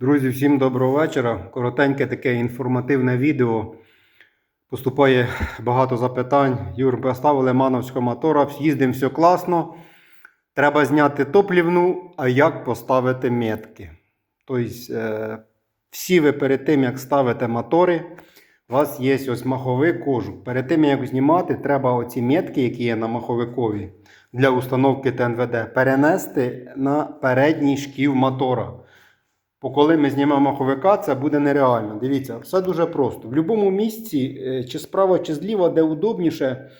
Друзі, всім доброго вечора. Коротеньке таке інформативне відео. Поступає багато запитань. Юр, поставили мановського мотора, їздимо все класно. Треба зняти топлівну, а як поставити метки. Тобто, всі ви перед тим, як ставите мотори, у вас є ось маховик кожух. Перед тим, як знімати, треба оці метки, які є на маховикові для установки ТНВД, перенести на передній шків мотора. Бо коли ми знімемо маховика, це буде нереально. Дивіться, все дуже просто. В будь-якому місці, е, чи справа, чи зліва, де удобніше,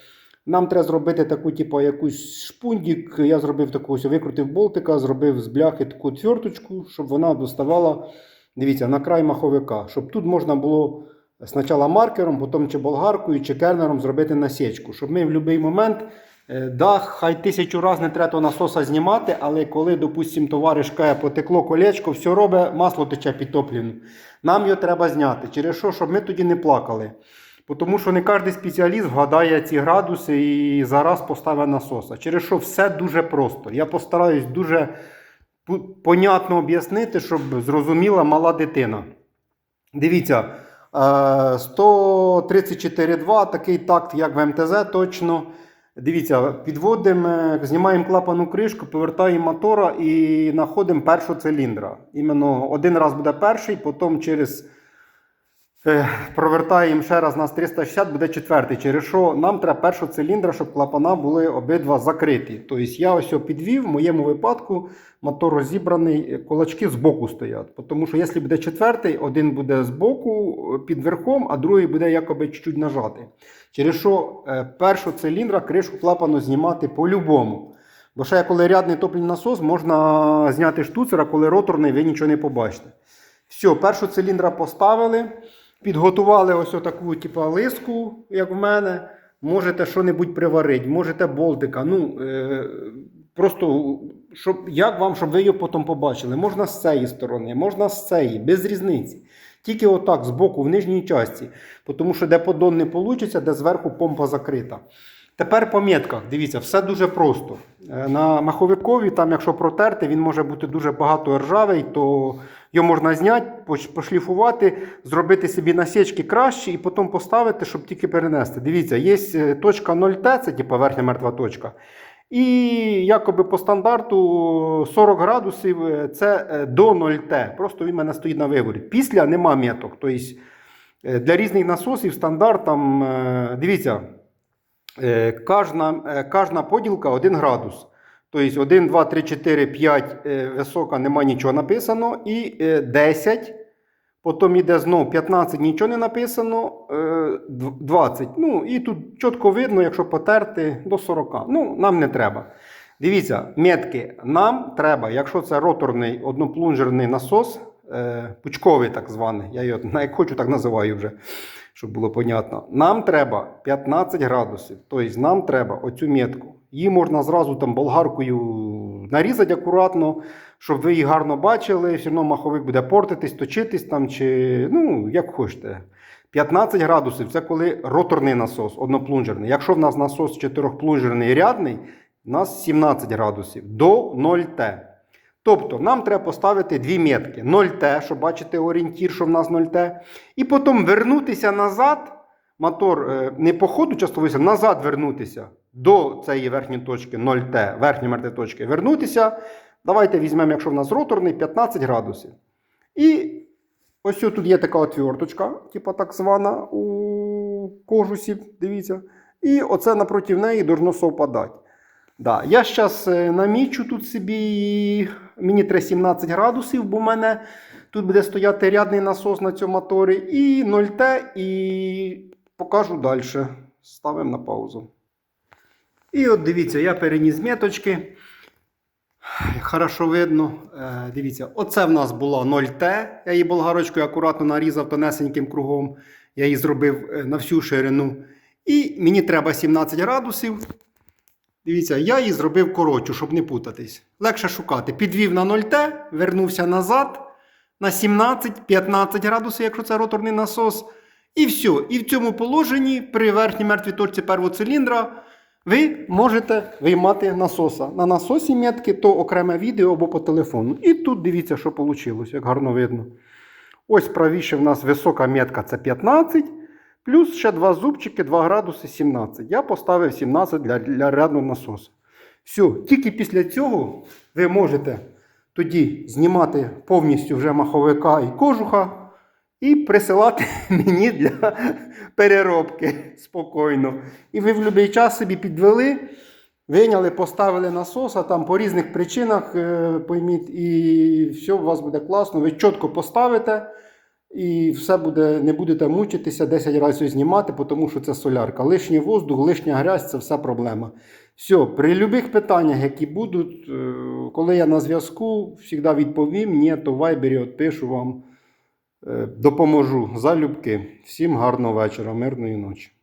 нам треба зробити таку, типу, якусь шпундік. Я зробив таку ось, викрутив болтика, зробив з бляхи таку тверточку, щоб вона доставала, дивіться, на край маховика. Щоб тут можна було спочатку маркером, потім чи болгаркою, чи кернером зробити насічку. Щоб ми в будь-який момент. Е, Да, хай тисячу разів не треба насоса знімати, але коли, допустимо, товариш каже, потекло колечко, все робить, масло тече підтоплено. Нам його треба зняти. Через що, щоб ми тоді не плакали. Тому що не кожен спеціаліст вгадає ці градуси і зараз поставить насоса. Через що все дуже просто. Я постараюсь дуже понятно об'яснити, щоб зрозуміла мала дитина. Дивіться, е, 134,2, такий такт, як в МТЗ, точно. Дивіться, підводимо, знімаємо клапану кришку, повертаємо мотора і знаходимо першу циліндра. Іменно один раз буде перший, потім через провертаємо ще раз на 360, буде четвертий. Через що нам треба першу циліндра, щоб клапана були обидва закриті. Тобто я ось підвів, в моєму випадку мотор розібраний, е, кулачки збоку стоять. Тому що якщо буде четвертий, один буде збоку е, під верхом, а другий буде якоби чуть-чуть нажатий. Через що е, першу циліндра кришу клапану знімати по-любому. Бо ще коли рядний топливний насос, можна зняти штуцер, а коли роторний, ви нічого не побачите. Все, першу циліндра поставили, підготували ось таку типу, лиску, як в мене. Можете що-небудь приварити, можете болтика. Ну, е, просто щоб, як вам, щоб ви його потім побачили. Можна з цієї сторони, можна з цієї, без різниці. Тільки отак, збоку, в нижній часті. Тому що де поддон не вийде, де зверху помпа закрита. Тепер по метках. Дивіться, все дуже просто. Е, На маховикові, там, якщо протерти, він може бути дуже багато ржавий, то його можна зняти, пошліфувати, зробити собі насічки кращі і потім поставити, щоб тільки перенести. Дивіться, є е, точка 0Т, це типу верхня мертва точка. І якоби по стандарту 40 градусів е, це е, до 0Т. Просто він в мене стоїть на виворі. Після нема меток. Тобто для різних насосів стандарт там, дивіться, кожна, кожна поділка 1 градус. Тобто 1, 2, 3, 4, 5 е, висока, нема нічого написано. І е, 10. Потім йде знову 15, нічого не написано, е, 20. Ну, і тут чітко видно, якщо потерти до 40. Ну, нам не треба. Дивіться, метки. Нам треба, якщо це роторний одноплунжерний насос, е, пучковий так званий, я його як хочу, так називаю вже, щоб було понятно. Нам треба 15 градусів. Тобто нам треба оцю метку. Її можна зразу там болгаркою нарізати акуратно, щоб ви її гарно бачили. Все одно маховик буде портитись, точитись там, чи ну, як хочете. 15 градусів це коли роторний насос, одноплунжерний. Якщо в нас насос чотирьохплунжерний рядний, у нас 17 градусів до 0Т. Тобто нам треба поставити дві метки. 0Т, щоб бачити орієнтір, що в нас 0Т. І потім вернутися назад. Мотор е, не по ходу частовися, назад вернутися до цієї верхньої точки 0Т, верхньої мертвої точки. Вернутися. Давайте візьмемо, якщо в нас роторний, 15 градусів. І ось тут є така отверточка, типу так звана у кожусі, дивіться. І оце напроти неї должно совпадати. Да. Я зараз намічу тут собі, мені треба 17 градусів, бо в мене тут буде стояти рядний насос на цьому моторі. І 0Т, і покажу далі. Ставимо на паузу. І от дивіться, я переніс меточки. Хорошо видно. Е, дивіться, оце в нас була 0Т. Я її болгарочкою акуратно нарізав тонесеньким кругом. Я її зробив е, на всю ширину. І мені треба 17 градусів. Дивіться, я її зробив коротшу, щоб не путатись. Легше шукати. Підвів на 0Т, вернувся назад на 17-15 градусів, якщо це роторний насос. І все. І в цьому положенні при верхній мертвій точці первого циліндра ви можете виймати насоса. На насосі метки, то окреме відео або по телефону. І тут дивіться, що вийшло, як гарно видно. Ось правіше в нас висока метка це 15, плюс ще два зубчики, 2 градуси 17. Я поставив 17 для, для рядного насосу. Все, тільки після цього ви можете тоді знімати повністю вже маховика і кожуха і присилати мені для переробки спокійно. І ви в будь-який час собі підвели, виняли, поставили насос, а там по різних причинах е, пойміть, і все у вас буде класно. Ви чітко поставите. І все буде, не будете мучитися 10 разів знімати, тому що це солярка. Лишній воздух, лишня грязь це все проблема. Все, при будь-яких питаннях, які будуть, е, коли я на зв'язку, завжди відповім, ні, то в вайбері відпишу вам, допоможу залюбки. Всім гарного вечора, мирної ночі.